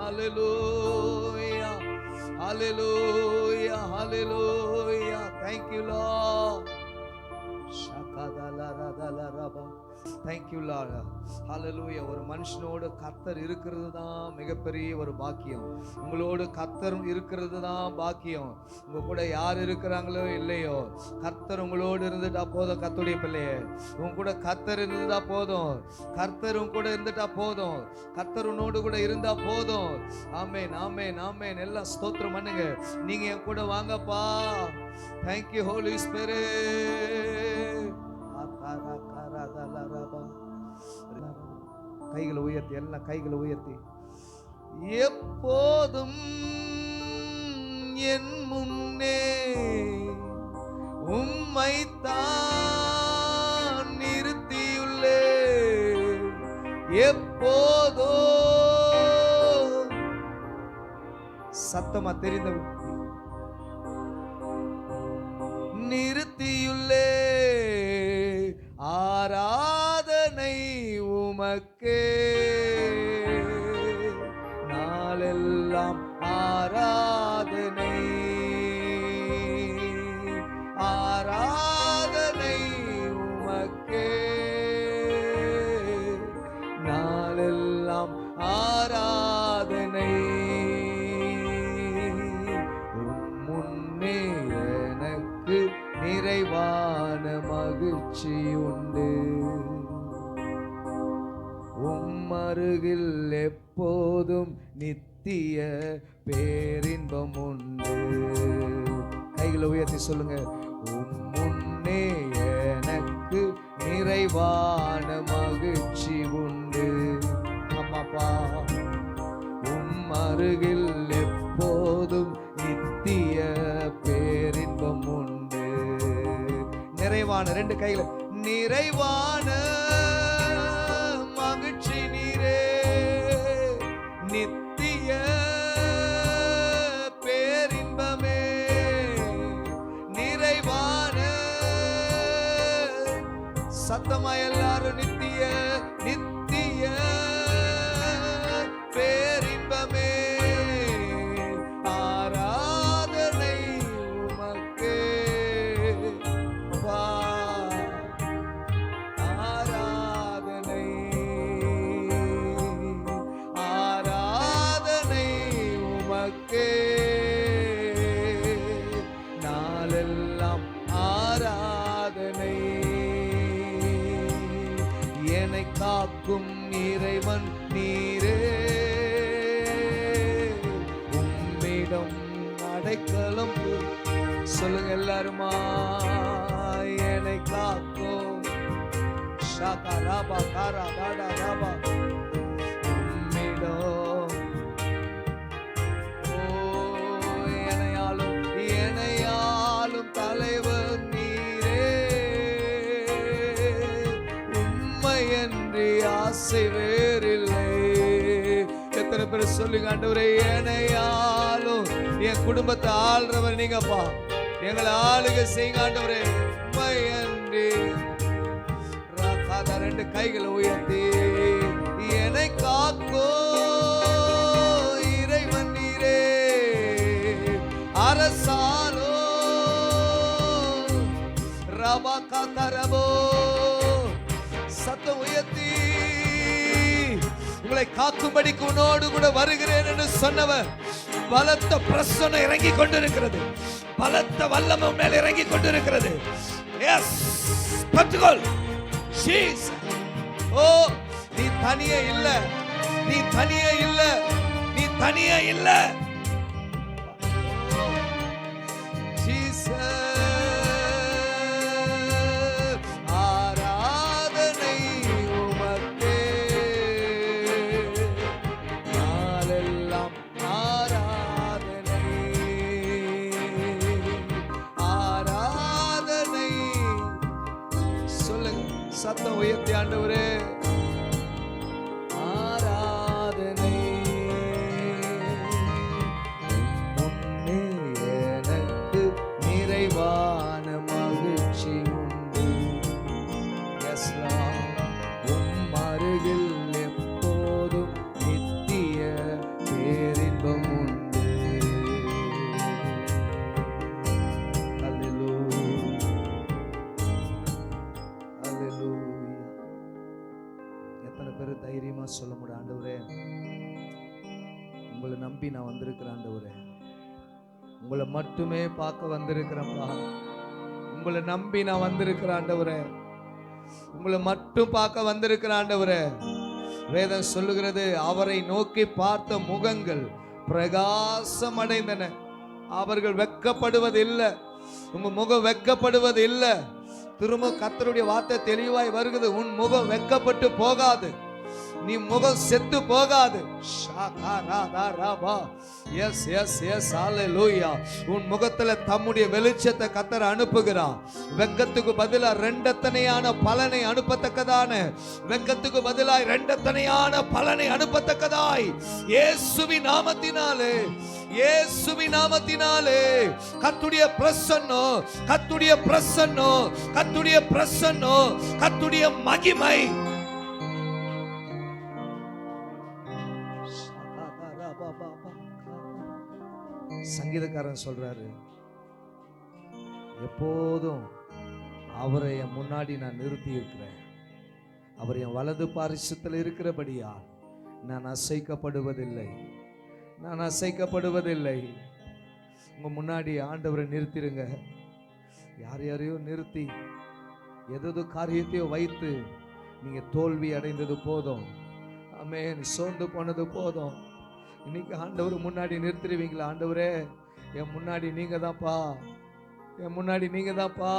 Hallelujah. Hallelujah. Hallelujah. Thank you, Lord. Thank you Thank you, ஒரு மனுஷனோடு கர்த்தர் இருக்கிறது தான் மிகப்பெரிய ஒரு பாக்கியம். உங்களோடு கத்தர் இருக்கிறது தான் பாக்கியம். உங்க கூட யார் இருக்கிறாங்களோ இல்லையோ கர்த்தர் உங்களோடு இருந்துட்டா போதும் கத்துடைய பிள்ளையே. உங்க கூட கர்த்தர் இருந்துட்டா போதும். கர்த்தர் உங்க கூட இருந்துட்டா போதும். கர்த்தர் உன்னோடு கூட இருந்தா போதும். ஆமே நாமே நாமே எல்லாம் ஸ்தோத்திரம் பண்ணுங்க. நீங்க என் கூட வாங்கப்பா. தேங்க்யூ ஹோலி ஸ்பிரிட் கைகளை உயர்த்தி எல்லாம் கைகளை உயர்த்தி. எப்போதும் என் முன்னே உம்மைத்தான் நிறுத்தியுள்ளே. எப்போதோ சத்தமா தெரிந்த நிறு உம் அருகில் எப்போதும் நித்திய பேரின்பம் உண்டு. கைகளை உயர்த்தி சொல்லுங்க. உம் முன்னே எனக்கு நிறைவான மகிழ்ச்சி உண்டு. அம்மாப்பா உம் அருகில் எப்போதும் நித்திய பேரின்பம் உண்டு. நிறைவான ரெண்டு கையில நிறைவான சத்தமா எல்லாரும் நித்திய நித்திய. கிளம்பு சொல்லுங்க எல்லாருமா என்னை காக்கும் ஷாக்கா ராபா காரா பாடா ராபா. உம்மிடம். ஓ எனையாலும் எனையாலும் ஆசை வேறில்லை. எத்தனை பேர் சொல்லுங்க ஆண்டவரே ஆளும் என் குடும்பத்தை ஆள்றவர் நீங்கப்பா. எங்களை ஆளுக செய்யுங்க ஆண்டவரே. உண்மையன்றி ராக்காத ரெண்டு கைகளை உயர்த்தி. உங்களை காக்கும்படிக்கு உன்னோடு கூட வருகிறேன் என்று சொன்னவர். பலத்த பிரசனம் இறங்கி கொண்டிருக்கிறது. பலத்த வல்லம மேல் இறங்கி கொண்டிருக்கிறது. எஸ் பற்றுகொள் ஷீஸ் ஓ நீ தனியே இல்ல. நீ தனியே இல்ல. நீ தனியே இல்லை. பெரு தைரியமாக சொல்ல முடியும் ஆண்டவரே. உங்களை நம்பி நான் வந்திருக்கிறேன் ஆண்டவரே. உங்களை மட்டுமே பார்க்க வந்திருக்கிறேன்ப்பா. உங்களை நம்பி நான் வந்திருக்கிறேன் ஆண்டவரே. உங்களை மட்டும் பார்க்க வந்திருக்கிறேன் ஆண்டவரே. வேதம் சொல்லுகிறது அவரை நோக்கி பார்த்த முகங்கள் பிரகாசம் அடைந்தன அவர்கள் வெக்கப்படுவது இல்லை உங்க முகம் வெக்கப்படுவது இல்லை திரும்ப கத்தருடைய வார்த்தை தெளிவாய் வருகிறது. உன் முகம் வெக்கப்பட்டு போகாது. நீ முகம் செத்து போகாது. எஸ் எஸ் எஸ் லூயா உன் முகத்துல தம்முடைய வெளிச்சத்தை கத்தர் அனுப்புகிறான் வெங்கத்துக்கு பதிலா ரெண்டத்தனையான பலனை அனுப்பத்தக்கதான. வெங்கத்துக்கு பதிலாய் ரெண்டத்தனையான பலனை அனுப்பத்தக்கதாய். இயேசுவி நாமத்தினாலே இயேசுவி நாமத்தினாலே. கத்துடைய பிரசன்னோ கத்துடைய பிரசன்னோ கத்துடைய பிரசன்னோ கத்துடைய மகிமை. சங்கீதக்காரன் சொல்றாரு எப்போதும் அவரை என் முன்னாடி நான் நிறுத்தி இருக்கிறேன் அவர் என் வலது பாரிசத்தில் இருக்கிறபடியா நான் அசைக்கப்படுவதில்லை. நான் அசைக்கப்படுவதில்லை. உங்க முன்னாடி ஆண்டவரை நிறுத்திடுங்க யார் யாரையோ நிறுத்தி எதோ காரியத்தையோ வைத்து நீங்க தோல்வி அடைந்தது போதும். ஆமென். சோர்ந்து போனது போதும். இன்னைக்கு ஆண்டவர் முன்னாடி நிறுத்திடுவீங்களா ஆண்டவரே என் முன்னாடி நீங்க தான்ப்பா என் முன்னாடி நீங்க தான்ப்பா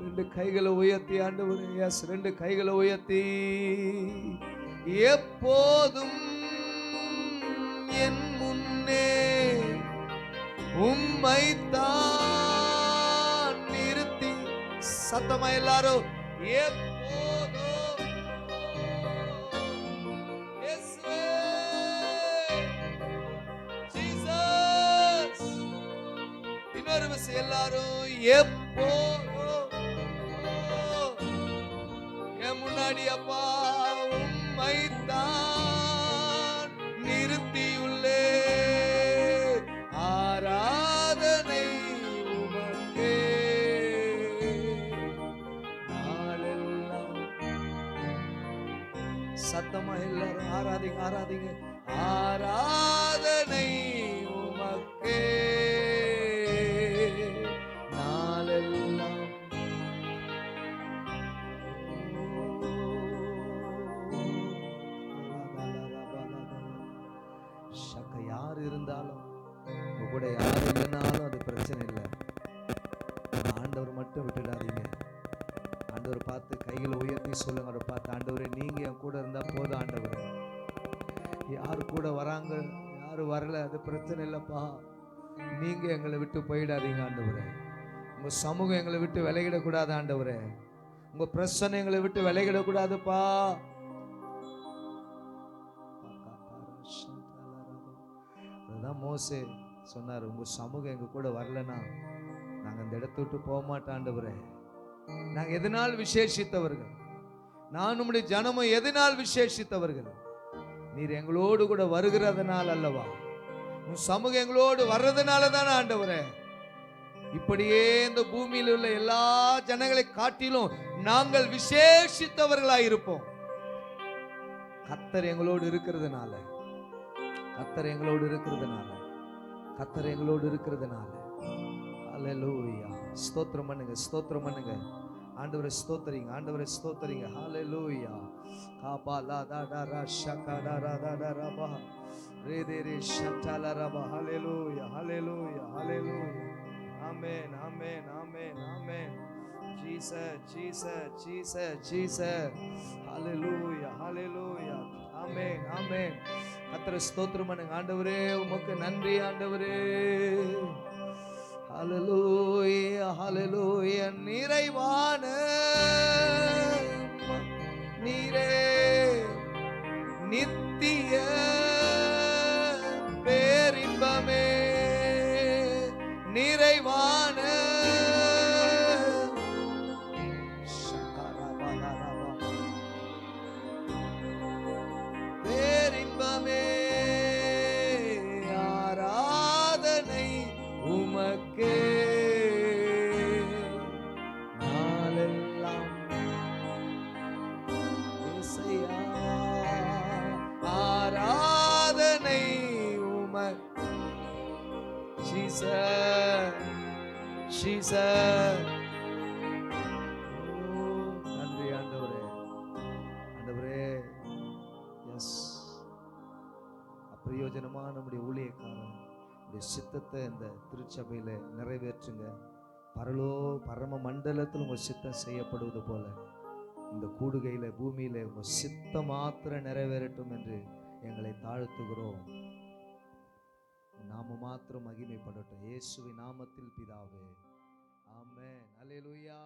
ரெண்டு கைகளை உயர்த்தி ஆண்டவர் எஸ் ரெண்டு கைகளை உயர்த்தி. எப்போதும் என் முன்னே உம்மைத்தான் நிறுத்தி. சத்தமா எல்லாரும் எப்போதும் எல்லாரும் எப்போ என் முன்னாடி அப்பா உம்மைத்தான் நிறுத்தியுள்ளே. ஆராதனை உமக்கே. நாளெல்லாம் சத்தமா எல்லாரும் ஆராதிங்க ஆராதிங்க. பார்த்து உயர்த்தி சொல்லுங்க பார்த்து ஆண்டவரே நீங்க என் கூட இருந்தா போதும் ஆண்டவரே. யார் கூட வராங்க யார் வரல அது பிரச்சனை இல்லைப்பா. நீங்க எங்களை விட்டு போயிடாதீங்க ஆண்டவரே. உங்க சமூகம் எங்களை விட்டு விலகிடக்கூடாது ஆண்டவரே. உங்க பிரச்சனை எங்களை விட்டு விலகிடக்கூடாதுப்பா. அதுதான் மோசே சொன்னார் உங்க சமூகம் எங்க கூட வரலனா நாங்க அந்த இடத்த விட்டு போக மாட்டோம் ஆண்டவரே. நாங்கள் எதனால் விசேஷித்தவர்கள்? நான் உம்முடைய ஜனமும் எதனால் விசேஷித்தவர்கள்? நீர் எங்களோடு கூட வருகிறதுனால் அல்லவா? உன் சமூகம் எங்களோடு வர்றதுனால தானே ஆண்டவரே. இப்படியே இந்த பூமியில் உள்ள எல்லா ஜனங்களை காட்டிலும் நாங்கள் விசேஷித்தவர்களாக இருப்போம். கத்தர் எங்களோடு இருக்கிறதுனால. கத்தர் எங்களோடு இருக்கிறதுனால. கத்தர் எங்களோடு இருக்கிறதுனால. ஹalleluya ஸ்தோத்திரம் பண்ணுங்க ஸ்தோத்திரம் பண்ணுங்க. ஆண்டவரை ஸ்தோத்தரிங்க ஆண்டவரை ஸ்தோத்தரிங்க. ஹாலே லூயா காபா லா தா டா ரா ஷகா டா ரா தா டா ரா பா. ரே தே ரே ஷட்டா லா ரா பா. லூயா hallelujah amen amen amen amen Jesus Jesus Jesus Jesus ஹalleluya ஹalleluya ஆமென் ஆமென் கத்திர ஸ்தோத்திரம் பண்ணுங்க. ஆண்டவரே உமக்கு நன்றி ஆண்டவரே. அலலூய ஹalleluya நிறைவான நீரே நித்திய பேரின்பமே நிறைவான Jesus, Jesus. நன்றி ஆண்டவரே. ஆண்டவரே எஸ் அப்பிரயோஜனமா நம்முடைய ஊழியக்காரன் உடைய சித்தத்தை இந்த திருச்சபையில் நிறைவேற்றுங்க. பரலோ பரம மண்டலத்தில் உங்கள் சித்தம் செய்யப்படுவது போல இந்த கூடுகையில் பூமியில் உங்கள் சித்தம் மாத்திர நிறைவேறட்டும் என்று எங்களை தாழ்த்துகிறோம். நாம மாத்திரம் மகிமைப்படட்டும். இயேசுவின் நாமத்தில் பிதாவே. ஆமே அல்லேலூயா